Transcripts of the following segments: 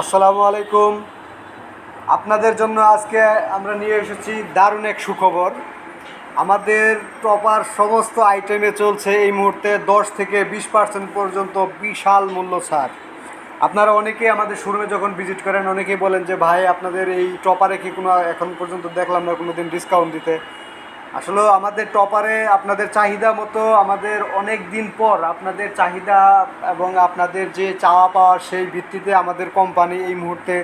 আসসালামু আলাইকুম। আপনাদের জন্য আজকে আমরা নিয়ে এসেছি দারুণ এক সুখবর। আমাদের টপার সমস্ত আইটেমে চলছে এই মুহূর্তে দশ থেকে বিশ পার্সেন্ট পর্যন্ত বিশাল মূল্য ছাড়। আপনারা অনেকেই আমাদের শোরুমে যখন ভিজিট করেন, অনেকেই বলেন যে, ভাই, আপনাদের এই টপারে কি কোনো এখন পর্যন্ত দেখলাম না কোনো দিন ডিসকাউন্ট দিতে? আসলে আমাদের টপারে আপনাদের চাহিদা মতো আমাদের অনেক দিন পর আপনাদের চাহিদা এবং আপনাদের যে চাওয়া পাওয়া সেই ভিত্তিতে আমাদের কোম্পানি এই মুহূর্তে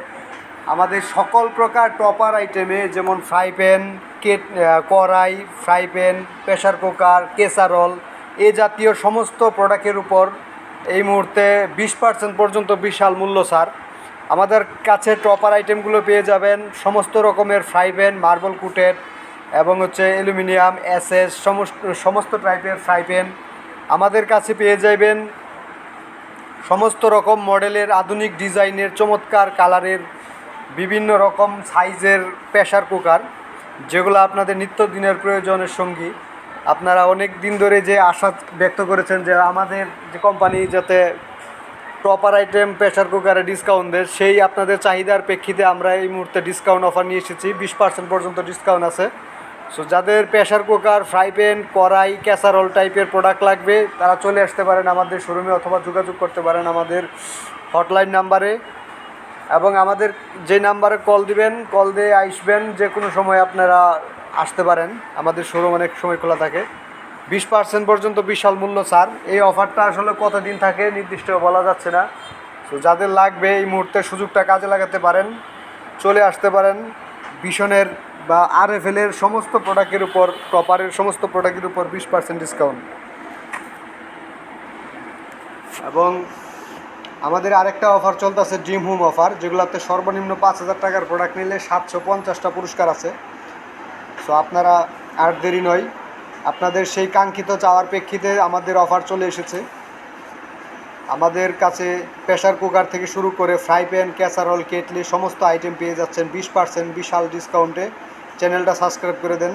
আমাদের সকল প্রকার টপার আইটেমে যেমন ফ্রাই প্যান কেট কড়াই fry pan pressure cooker casserole এ জাতীয় সমস্ত প্রোডাক্টের উপর এই মুহূর্তে বিশ পার্সেন্ট পর্যন্ত বিশাল মূল্য ছাড় আমাদের কাছে টপার আইটেমগুলো পেয়ে যাবেন, সমস্ত রকমের ফ্রাই প্যান মার্বল কুটের এবং হচ্ছে অ্যালুমিনিয়াম, অ্যাসেস, সমস্ত সমস্ত টাইপের ফ্রাই প্যান আমাদের কাছে পেয়ে যাবেন সমস্ত রকম মডেলের, আধুনিক ডিজাইনের, চমৎকার কালারের, বিভিন্ন রকম সাইজের প্রেশার কুকার যেগুলো আপনাদের নিত্যদিনের প্রয়োজনের সঙ্গী। আপনারা অনেক দিন ধরে যে আশা ব্যক্ত করেছেন যে আমাদের যে কোম্পানি যাতে প্রপার আইটেম প্রেশার কুকারে ডিসকাউন্ট দেয়, সেই আপনাদের চাহিদার প্রেক্ষিতে আমরা এই মুহূর্তে ডিসকাউন্ট অফার নিয়ে এসেছি। বিশ পার্সেন্ট পর্যন্ত ডিসকাউন্ট আছে। সো যাদের প্রেশার কুকার ফ্রাই প্যান কড়াই ক্যাসারোল টাইপের প্রোডাক্ট লাগবে, তারা চলে আসতে পারেন আমাদের শোরুমে অথবা যোগাযোগ করতে পারেন আমাদের হটলাইন নাম্বারে এবং আমাদের যে নাম্বারে কল দিবেন কল দিয়ে আসবেন যে কোনো সময় আপনারা আসতে পারেন। আমাদের শোরুম অনেক সময় খোলা থাকে। বিশ পার্সেন্ট পর্যন্ত বিশাল মূল্য ছাড় এই অফারটা আসলে কতদিন থাকে নির্দিষ্ট বলা যাচ্ছে না। তো যাদের লাগবে এই মুহূর্তে সুযোগটা কাজে লাগাতে পারেন, চলে আসতে পারেন ভীষণের বা আর এফ এর সমস্ত প্রোডাক্টের উপর টপারের সমস্ত প্রোডাক্টের উপর বিশ পার্সেন্ট ডিসকাউন্ট এবং আমাদের আরেকটা অফার চলতেছে ড্রিম হোম অফার যেগুলোতে সর্বনিম্ন পাঁচ হাজার টাকার প্রোডাক্ট নিলে সাতশো পঞ্চাশটা পুরস্কার আছে। সো আপনারা আর দেরি নয়। আপনাদের সেই কাঙ্ক্ষিত চাওয়ার প্রেক্ষিতে আমাদের অফার চলে এসেছে। আমাদের কাছে প্রেশার কুকার থেকে শুরু করে ফ্রাই প্যান, ক্যাসারল, কেটলি, সমস্ত আইটেম পেয়ে যাচ্ছেন বিশ পার্সেন্ট বিশাল ডিসকাউন্টে চ্যানেলটা সাবস্ক্রাইব করে দেন।